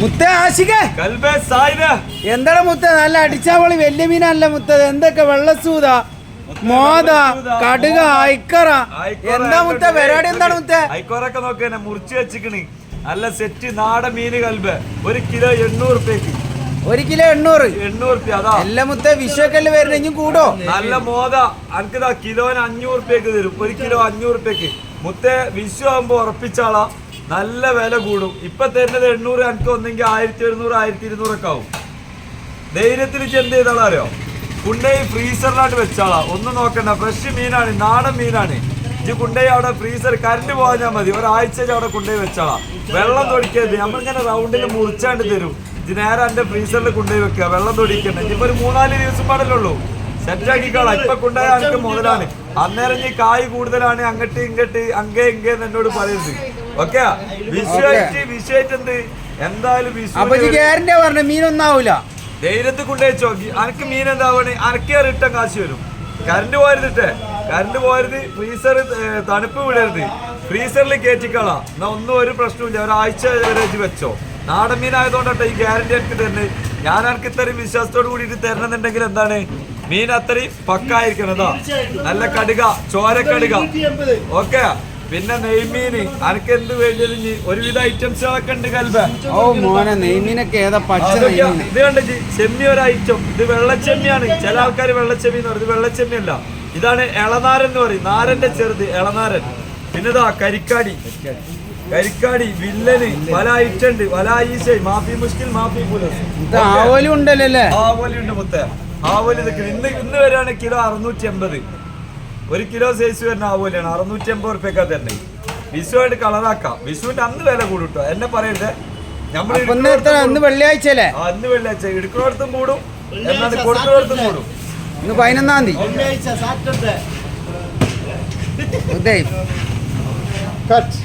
മുത്ത ആശിക. എന്താണ് മുത്ത? നല്ല അടിച്ചാവളി വലിയ മീനല്ല മുത്തത് എന്തൊക്കെ വെള്ളസൂത മോത കടുക ഐക്കറ. എന്താ മുത്തേ? പരിപാടി എന്താണ് മുത്തേ? ഐക്കോറൊക്കെ നോക്കണേ മുറിച്ച് വെച്ചിക്കണ്. നല്ല സെറ്റ് നാടൻ മീന് കൽബ്. ഒരു കിലോ എണ്ണൂറ് റുപ്യക്ക് ഒരു കിലോ എണ്ണൂറ്. എണ്ണൂറ് എല്ലാം അതാ. എല്ലാ മുത്ത വിഷുവൊക്കെ വരുന്ന കൂടോ? നല്ല മോത അനക്കിതാ കിലോന് അഞ്ഞൂറ് റുപ്യക്ക് തരും. ഒരു കിലോ അഞ്ഞൂറ് റുപ്യക്ക് മുത്തേ വിഷു ആകുമ്പോ ഉറപ്പിച്ചാളാ. നല്ല വില കൂടും. ഇപ്പൊ തരുന്നത് എണ്ണൂറ് എനിക്ക് ഒന്നെങ്കിൽ ആയിരത്തി ഒരുന്നൂറ് ആയിരത്തി ഇരുന്നൂറൊക്കെ ആവും. ധൈര്യത്തിൽ ചെന്ത് ചെയ്താളോ അറിയോ? കുണ്ടയി ഫ്രീസറിലായിട്ട് വെച്ചാളാ ഒന്നും നോക്കണ്ട. ഫ്രഷ് മീനാണ് നാടൻ മീനാണ്. ഈ കുണ്ടയി അവിടെ ഫ്രീസർ കറണ്ട് പോകാൻ മതി. ഒരാഴ്ച അവിടെ കുണ്ടയി വെച്ചാളാ വെള്ളം തൊടിക്കരുത്. നമ്മളിങ്ങനെ റൗണ്ടിൽ മുറിച്ചാണ്ട് തരും. ഇത് നേരെ എന്റെ ഫ്രീസറിൽ കൊണ്ടുപോയി വെക്കുക. വെള്ളം തൊടിക്കണ്ട. ഇനിയിപ്പോ ഒരു മൂന്നാൽ ദിവസം പാടല്ലേ ഉള്ളൂ. സെറ്റാക്കിക്കോളാം ഇപ്പൊ കൊണ്ടുപോയ എനിക്ക് മുതലാണ്. അന്നേരം ഈ കായ് കൂടുതലാണ്. അങ്ങട്ട് ഇങ്ങട്ട് അങ്ങേ ഇങ്ങേ എന്ന് എന്നോട് പറയുന്നത് ഓക്കെ വിശ്വസിച്ച് വിഷയമായിട്ട് എന്ത് എന്തായാലും അപ്പൊ വിഷു ഗ്യാരണ്ടി പറഞ്ഞ ഒന്നും ആവൂല ധൈര്യത്തിൽ കൊണ്ടുവച്ചോ നോക്കി അനക്ക് മീൻ എന്താവണേ അനക്കേ റിട്ടേൺ കാശ് വരും. കറണ്ട് പോരുതിട്ടെ കറണ്ട് പോരുത് ഫ്രീസർ തണുപ്പ് വിടരുത്. ഫ്രീസറിൽ കയറ്റിക്കളാ. എന്നാ ഒന്നും ഒരു പ്രശ്നമില്ല ഒരാഴ്ച വരെ ഇത് വെച്ചോ. നാടൻ മീൻ ആയതുകൊണ്ടാട്ടെ ഈ ഗ്യാരണ്ടി എനിക്ക് തരുന്നത് ഞാൻ എനിക്ക് ഇത്രയും വിശ്വാസത്തോട് കൂടിയിട്ട് തരണമെന്നുണ്ടെങ്കിൽ എന്താണ്? മീൻ അത്രയും പക്കായിരിക്കണം. അതാ. നല്ല കടുക. ചോര കടുക ഓക്കെ പിന്നെ നെയ്മീന് അനക്ക് എന്ത് വേണ്ടിയാലും ഒരുവിധ ഐറ്റംസ് ഒക്കെ ഉണ്ട് കൽബ. ഓ മോനെ നെയ്മീനൊക്കെ ഏതാ പച്ച ഇത് കണ്ട ചെമ്മി ഒരു ഐറ്റം ഇത് വെള്ളച്ചെമ്മിയാണ്. ചില ആൾക്കാർ വെള്ളച്ചെമ്മി എന്ന് പറയും. ഇത് വെള്ളച്ചെമ്മിയല്ല. ഇതാണ് ഇളനാരൻ എന്ന് പറയും. നാരന്റെ ചെറുത് ഇളനാരൻ പിന്നെ ഇതാ കരിക്കാടി. കരിക്കാടി വില്ലന് പല ഐറ്റം ഉണ്ട്. പല ഈശ മാഫി മുസ്കിൽ മാഫി പുലസ് ആവോലും ഉണ്ടല്ലോ? അല്ലേ ആവോലി ഉണ്ട് മുത്ത ആവോലി ഇന്ന് ഇന്ന് വരെയാണ് കിലോ അറുന്നൂറ്റി എൺപത് ഒരു കിലോ സൈസ് വരുന്ന ആവൂലാണ് അറുന്നൂറ്റി അമ്പത് റുപ്യൊക്കെ തരണേ വിഷുവായിട്ട് കളറാക്കാം വിഷുവിന്റെ അന്ന് വില കൂടുട്ടോ. എന്നെ പറയരുത്. നമ്മൾ അന്ന് വെള്ളിയാഴ്ച അല്ലേ അന്ന് വെള്ളിയാഴ്ച. എടുക്കുന്നിടത്തും കൂടും. എന്നാണ് കൊടുക്കുന്നിടത്തും കൂടും. ഇന്ന് പതിനൊന്നാം തീയതി. കട്ട്.